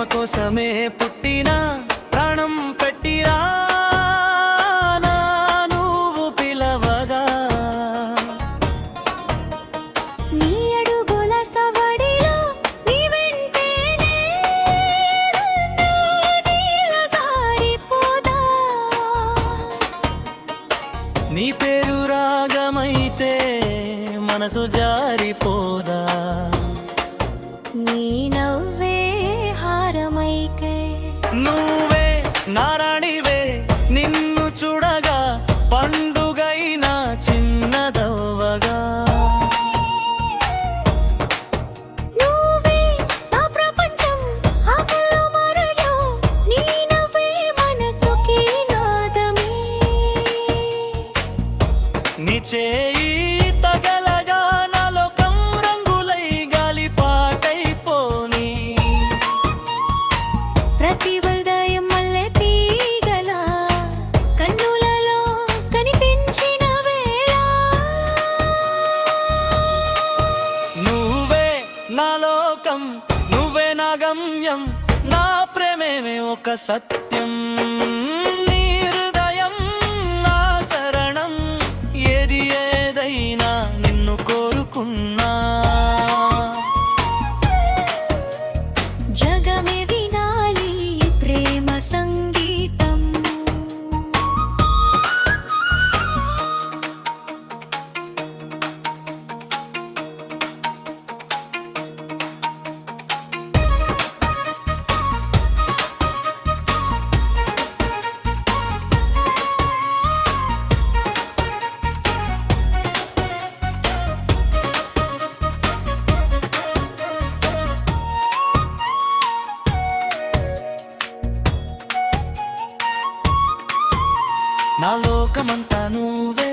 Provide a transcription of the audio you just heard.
కోసమే పుట్టినా ప్రాణం పెట్టిరా నువ్వు పిలవగా. నీ అడుగుల సవడిలో నీ సారిపోదా. నీ పేరు రాగమైతే మనసు జారిపోదా. నువ్వే నారాణివే నిన్ను చూడగా పండుగైన చిన్నదవ్వగా నీ చేయి నా లోకం నువ్వే నా గమ్యం. నా ప్రేమే ఒక సత్యం. నా లోకమంతా నువ్వే.